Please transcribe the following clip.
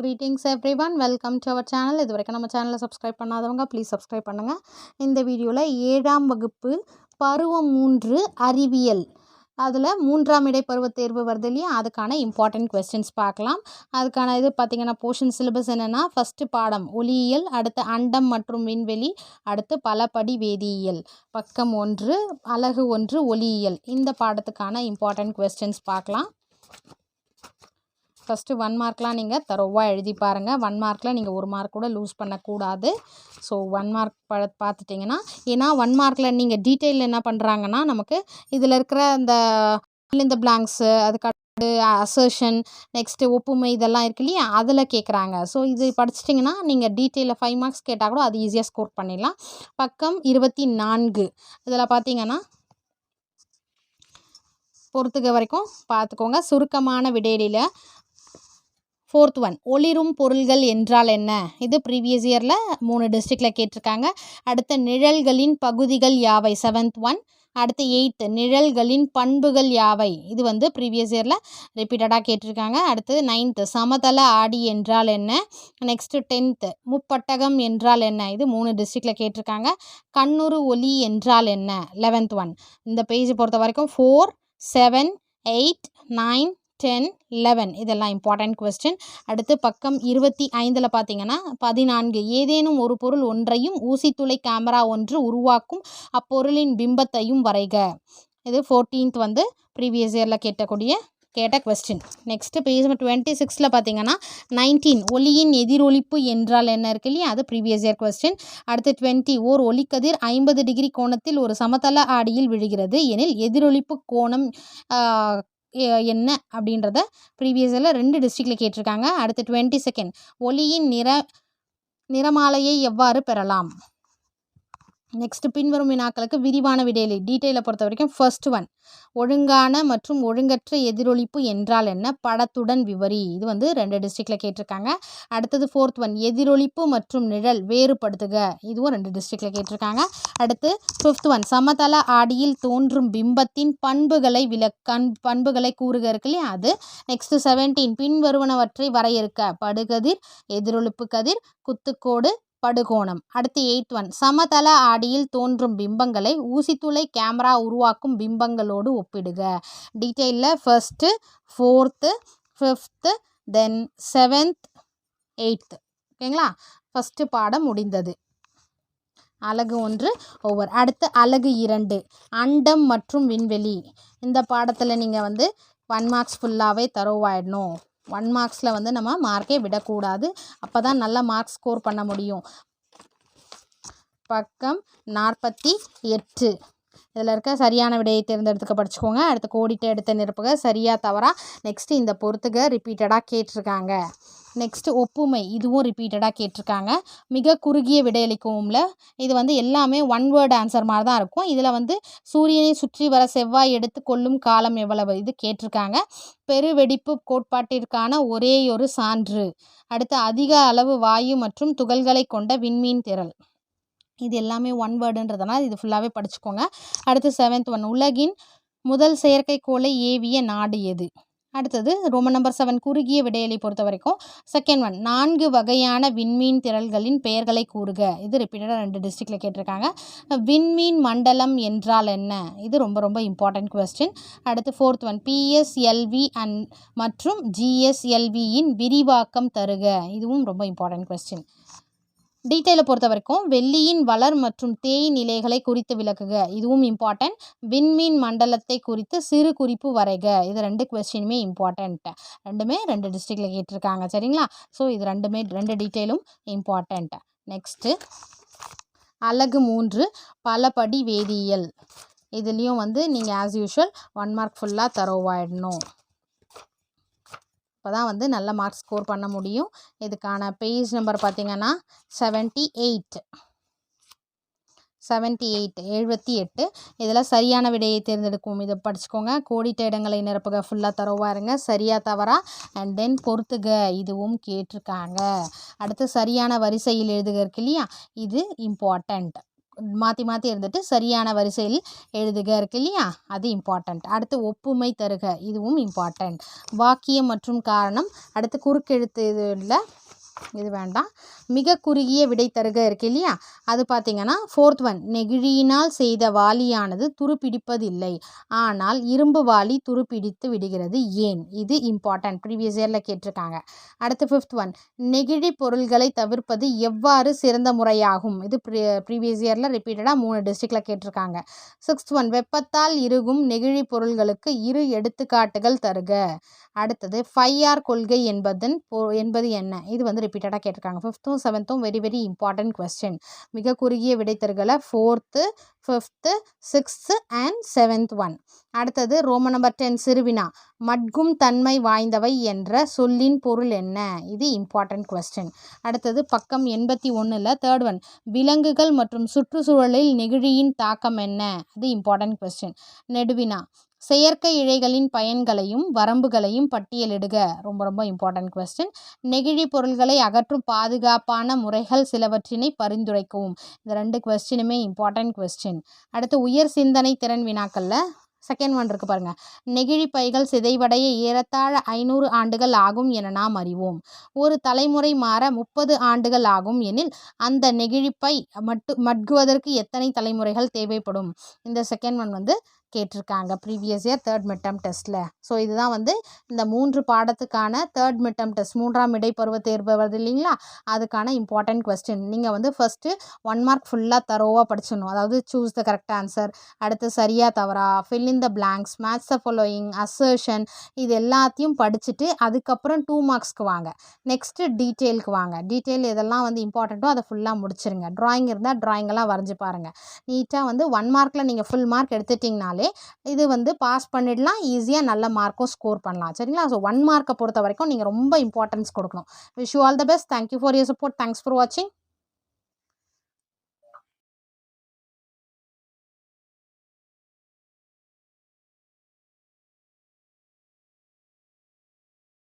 Greetings everyone welcome to our channel இது வரைக்கும் நம்ம சேனலை சப்ஸ்கிரைப் பண்ணாதவங்க ப்ளீஸ் சப்ஸ்கிரைப் பண்ணுங்கள் இந்த வீடியோவில் ஏழாம் வகுப்பு பருவம் மூன்று அறிவியல். அதில் மூன்றாம் இடை பருவத் தேர்வு வருது இல்லையா? அதுக்கான இம்பார்ட்டன்ட் கொஸ்டின்ஸ் பார்க்கலாம். அதுக்கான இது பார்த்திங்கன்னா போர்ஷன் சிலபஸ் என்னென்னா ஃபஸ்ட்டு பாடம் ஒளியியல் அடுத்து அண்டம் மற்றும் விண்வெளி அடுத்து பலபடி வேதியியல். பக்கம் ஒன்று அலகு ஒன்று ஒளியியல். இந்த பாடத்துக்கான இம்பார்ட்டன்ட் கொஸ்டின்ஸ் பார்க்கலாம். ஃபஸ்ட்டு ஒன் மார்க்லாம் நீங்கள் தரோவாக எழுதி பாருங்கள் ஒன் மார்க்கில் நீங்கள் ஒரு மார்க் கூட லூஸ் பண்ணக்கூடாது. ஸோ ஒன் மார்க் ப பார்த்துட்டிங்கன்னா ஏன்னா ஒன் மார்க்கில் நீங்கள் டீட்டெயில் என்ன பண்ணுறாங்கன்னா நமக்கு இதில் இருக்கிற இந்த இந்த பிளாங்க்ஸு அதுக்கு அசர்ஷன் நெக்ஸ்ட்டு ஒப்புமை இதெல்லாம் இருக்கு இல்லையா? அதில் கேட்குறாங்க ஸோ இது படிச்சிட்டிங்கன்னா நீங்கள் டீட்டெயிலில் ஃபைவ் மார்க்ஸ் கேட்டால் கூட அது ஈஸியாக ஸ்கோர் பண்ணிடலாம். பக்கம் இருபத்தி நான்கு இதில் பார்த்தீங்கன்னா பொறுத்துக்க வரைக்கும் பார்த்துக்கோங்க. சுருக்கமான விடையில ஃபோர்த் ஒன் ஒளிரும் பொருள்கள் என்றால் என்ன? இது ப்ரீவியஸ் இயரில் மூணு டிஸ்ட்ரிக்டில் கேட்டிருக்காங்க. அடுத்த நிழல்களின் பகுதிகள் யாவை? செவன்த் ஒன் அடுத்து எயித்து நிழல்களின் பண்புகள் யாவை? இது வந்து ப்ரீவியஸ் இயரில் ரிப்பீட்டடாக கேட்டிருக்காங்க. அடுத்து நைன்த்து சமதள ஆடி என்றால் என்ன? நெக்ஸ்ட்டு டென்த்து முப்பட்டகம் என்றால் என்ன? இது மூணு டிஸ்ட்ரிக்டில் கேட்டிருக்காங்க. கண்ணுறு ஒலி என்றால் என்ன? லெவன்த் ஒன் இந்த பேஜ் பொறுத்த வரைக்கும் four seven eight nine ten eleven இதெல்லாம் இம்பார்ட்டண்ட் கொஸ்டின் அடுத்து பக்கம் இருபத்தி ஐந்தில் பார்த்தீங்கன்னா பதினான்கு. ஏதேனும் ஒரு பொருள் ஒன்றையும் ஊசித்துளை கேமரா ஒன்று உருவாக்கும் அப்பொருளின் பிம்பத்தையும் வரைக. இது ஃபோர்டீன்த் வந்து ப்ரீவியஸ் இயரில் கேட்டக்கூடிய கேட்ட கொஸ்டின் நெக்ஸ்ட்டு பேஜ் டுவெண்ட்டி சிக்ஸில் பார்த்தீங்கன்னா நைன்டீன் ஒளியின் எதிரொலிப்பு என்றால் என்ன இருக்கு இல்லையா? அது ப்ரீவியஸ் இயர் கொஸ்டின் அடுத்து டுவெண்ட்டி ஓர் ஒளிக்கதிர் ஐம்பது டிகிரி கோணத்தில் ஒரு சமதள ஆடியில் விழுகிறது. எனில் எதிரொலிப்பு கோணம் என்ன அப்படின்றத ப்ரீவியஸில் ரெண்டு டிஸ்ட்ரிக்டில் கேட்டிருக்காங்க. அடுத்து டுவெண்ட்டி செகண்ட் ஒளியின் நிற நிறமாலையை எவ்வாறு பெறலாம்? நெக்ஸ்ட் பின்வரும் வினாக்களுக்கு விரிவான விடையிலை டீட்டெயிலை பொறுத்த வரைக்கும் ஃபர்ஸ்ட் ஒன் ஒழுங்கான மற்றும் ஒழுங்கற்ற எதிரொலிப்பு என்றால் என்ன? படத்துடன் விவரி இது வந்து ரெண்டு டிஸ்ட்ரிக்டில் கேட்டிருக்காங்க. அடுத்தது ஃபோர்த் ஒன் எதிரொலிப்பு மற்றும் நிழல் வேறுபடுத்துக. இதுவும் ரெண்டு டிஸ்ட்ரிக்டில் கேட்டிருக்காங்க. அடுத்து ஃபிஃப்த் ஒன் சமதள ஆடியில் தோன்றும் பிம்பத்தின் பண்புகளை விளக்கண் பண்புகளை கூறுக இருக்கு இல்லையா? அது. நெக்ஸ்ட்டு செவன்டீன் பின்வருவனவற்றை வரையறுக்க. படுகதிர் எதிரொலிப்பு கதிர் குத்துக்கோடு படுகோணம். அடுத்து எயித் ஒன் சமதள ஆடியில் தோன்றும் பிம்பங்களை ஊசித்துளை கேமரா உருவாக்கும் பிம்பங்களோடு ஒப்பிடுக. டீட்டெயிலில் first fourth fifth then seventh eighth ஓகேங்களா? ஃபஸ்ட்டு பாடம் முடிந்தது. அலகு ஒன்று ஒவ்வொரு அடுத்து அலகு இரண்டு. அண்டம் மற்றும் விண்வெளி. இந்த பாடத்தில் நீங்கள் வந்து ஒன் மார்க்ஸ் ஃபுல்லாகவே தரோவாயிடணும் ஒன் மார்க்ஸில் வந்து நம்ம மார்க்கே விடக்கூடாது. அப்போ தான் நல்ல மார்க் ஸ்கோர் பண்ண முடியும். பக்கம் நாற்பத்தி எட்டு. இதில் இருக்க சரியான விடையை தேர்ந்தெடுத்துக்க படிச்சுக்கோங்க. அடுத்து கோடிட்டு எடுத்த நிரப்புக சரியாக தவறாக நெக்ஸ்ட்டு இந்த பொறுத்துக ரிப்பீட்டடாக கேட்டிருக்காங்க. நெக்ஸ்ட்டு ஒப்புமை இதுவும் ரிப்பீட்டடாக கேட்டிருக்காங்க. மிக குறுகிய விடையளிக்கும்ல இது வந்து எல்லாமே ஒன் வேர்டு ஆன்சர் மாதிரி தான் இருக்கும். இதில் வந்து சூரியனை சுற்றி வர செவ்வாய் எடுத்து கொள்ளும் காலம் எவ்வளவு? இது கேட்டிருக்காங்க. பெருவெடிப்பு கோட்பாட்டிற்கான ஒரே ஒரு சான்று. அடுத்து அதிக அளவு வாயு மற்றும் துகள்களை கொண்ட விண்மீன் திரள். இது எல்லாமே ஒன் வேர்டுன்றதுனால இது ஃபுல்லாகவே படிச்சுக்கோங்க. அடுத்து செவன்த் ஒன் உலகின் முதல் செயற்கைக்கோளை ஏவிய நாடு எது? அடுத்தது ரோம நம்பர் செவன் குறுகிய விடையலை பொறுத்த வரைக்கும். செகண்ட் ஒன் நான்கு வகையான விண்மீன் திரள்களின் பெயர்களை கூறுக. இது ரிப்பீட்டடாக ரெண்டு டிஸ்ட்ரிக்டில் கேட்டிருக்காங்க. விண்மீன் மண்டலம் என்றால் என்ன? இது ரொம்ப ரொம்ப இம்பார்ட்டன்ட் கொஸ்டின் அடுத்து ஃபோர்த் ஒன் பிஎஸ்எல்வி அண்ட் மற்றும் ஜிஎஸ்எல்வியின் விரிவாக்கம் தருக. இதுவும் ரொம்ப இம்பார்ட்டன்ட் கொஸ்டின் டீட்டெயிலை பொறுத்த வரைக்கும் வெள்ளியின் வளர் மற்றும் தேய் நிலைகளை குறித்து விளக்குக. இதுவும் இம்பார்ட்டன்ட் விண்மீன் மண்டலத்தை குறித்து சிறு குறிப்பு வரைக. இது ரெண்டு கொஸ்டினுமே இம்பார்ட்டண்ட் ரெண்டுமே ரெண்டு டிஸ்ட்ரிக்டில் கேட்டிருக்காங்க. சரிங்களா? ஸோ இது ரெண்டுமே ரெண்டு டீட்டெயிலும் இம்பார்ட்டண்ட் நெக்ஸ்ட்டு அலகு மூன்று பலபடி வேதியியல். இதுலேயும் வந்து நீங்கள் ஆஸ் யூஷுவல் ஒன் மார்க் ஃபுல்லாக தரோவாயிடணும் அப்போ தான் வந்து நல்ல மார்க் ஸ்கோர் பண்ண முடியும். இதுக்கான பேஜ் நம்பர் பார்த்திங்கன்னா செவன்ட்டி எயிட் செவன்ட்டி எயிட் எழுபத்தி எட்டு. இதில் சரியான விடையை தேர்ந்தெடுக்கும். இதை படிச்சுக்கோங்க. கோடிட்ட இடங்களை நிரப்புக. ஃபுல்லாக தரவாக இருங்க. சரியாக தவறா. அண்ட் தென் பொறுத்துக. இதுவும் கேட்டிருக்காங்க. அடுத்து சரியான வரிசையில் எழுதுக இருக்கு இல்லையா? இது இம்பார்ட்டண்ட் மாற்றி மாற்றி இருந்துட்டு சரியான வரிசையில் எழுதுக இருக்கு இல்லையா? அது இம்பார்ட்டண்ட் அடுத்து ஒப்புமை தருக. இதுவும் இம்பார்ட்டண்ட் வாக்கியம் மற்றும் காரணம். அடுத்து குறுக்கெழுத்து இதில் இது வேண்டாம். மிக குறுகிய விடை தருக இருக்கு இல்லையா? அது பார்த்தீங்கன்னா ஃபோர்த் ஒன் நெகிழியினால் செய்த வாளியானது துருப்பிடிப்பதில்லை. ஆனால் இரும்பு வாளி துருப்பிடித்து விடுகிறது ஏன்? இது இம்பார்ட்டன்ட் ப்ரீவியஸ் இயரில் கேட்டிருக்காங்க. அடுத்து ஃபிஃப்த் ஒன் நெகிழி பொருள்களை தவிர்ப்பது எவ்வாறு சிறந்த முறையாகும்? இது ப்ரீ ப்ரீவியஸ் இயரில் ரிப்பீட்டடாக மூணு டிஸ்ட்ரிக்டில் கேட்டிருக்காங்க. சிக்ஸ்த் ஒன் வெப்பத்தால் இறுகும் நெகிழி பொருள்களுக்கு இரு எடுத்துக்காட்டுகள் தருக. அடுத்தது ஃபைவ் ஆர் கொள்கை என்பதன் என்பது என்ன? இது வந்து ரிப்பீட்டடாக கேட்டிருக்காங்க. ஃபிஃப்த்தும் செவன்த்தும் வெரி வெரி இம்பார்ட்டன்ட் கொஸ்டின் மிக குறுகிய விடைத்தருகளை fourth fifth sixth and seventh one அடுத்தது ரோம நம்பர் டென் சிறுவினா மட்கும் தன்மை வாய்ந்தவை என்ற சொல்லின் பொருள் என்ன? இது இம்பார்ட்டன்ட் கொஸ்டின் அடுத்தது பக்கம் எண்பத்தி ஒன்றில் தேர்ட் ஒன் விலங்குகள் மற்றும் சுற்றுச்சூழலில் நெகிழியின் தாக்கம் என்ன? அது இம்பார்ட்டன்ட் கொஸ்டின் நெடுவினா செயற்கை இழைகளின் பயன்களையும் வரம்புகளையும் பட்டியலிடுக. ரொம்ப ரொம்ப இம்பார்ட்டன்ட் கொஸ்டின் நெகிழி பொருள்களை அகற்றும் பாதுகாப்பான முறைகள் சிலவற்றினை பரிந்துரைக்கவும். இந்த ரெண்டு கொஸ்டினுமே இம்பார்ட்டன்ட் கொஸ்டின் அடுத்து உயர் சிந்தனை திறன் வினாக்களில் செகண்ட் ஒன் இருக்குது பாருங்கள் நெகிழி பைகள் சிதைவடைய ஏறத்தாழ ஐநூறு ஆண்டுகள் ஆகும் என நாம் அறிவோம். ஒரு தலைமுறை மாற முப்பது ஆண்டுகள் ஆகும் எனில் அந்த நெகிழிப்பை மட்டு மட்குவதற்கு எத்தனை தலைமுறைகள் தேவைப்படும்? இந்த செகண்ட் ஒன் வந்து கேட்டிருக்காங்க ப்ரீவியஸ் இயர் தேர்ட் மிட்டம் டெஸ்ட்டில் ஸோ இதுதான் வந்து இந்த மூன்று பாடத்துக்கான தேர்ட் மிட்டம் டெஸ்ட் மூன்றாம் இடைப்பருவ தேர்வு வருது இல்லைங்களா? அதுக்கான இம்பார்ட்டன்ட் கொஸ்டின் நீங்கள் வந்து ஃபஸ்ட்டு ஒன் மார்க் ஃபுல்லாக தரோவாக படிச்சிடணும். அதாவது சூஸ் த கரெக்ட் ஆன்சர் அடுத்து சரியாக தவறா? Fill in the blanks match the following assertion இது எல்லாத்தையும் படிச்சுட்டு அதுக்கப்புறம் டூ மார்க்ஸ்க்கு வாங்க. நெக்ஸ்ட்டு டீட்டெயிலுக்கு வாங்க. டீட்டெயில் இதெல்லாம் வந்து இம்பார்ட்டண்ட்டோ அதை ஃபுல்லாக முடிச்சிருங்க. ட்ராயிங் இருந்தால் ட்ராயிங்கெல்லாம் வரைஞ்சி பாருங்கள் நீட்டாக வந்து ஒன் மார்க்கில் நீங்கள் ஃபுல் மார்க் எடுத்துட்டிங்கனாலே இது வந்து பாஸ் பண்ணிடலாம். ஈஸியாக நல்ல மார்க்கும் ஸ்கோர் பண்ணலாம். சரிங்களா? ஸோ ஒன் மார்க்கை பொறுத்த வரைக்கும் நீங்கள் ரொம்ப இம்பார்ட்டன்ஸ் கொடுக்கணும். Wish you all the best thank you for your support thanks for வாட்சிங்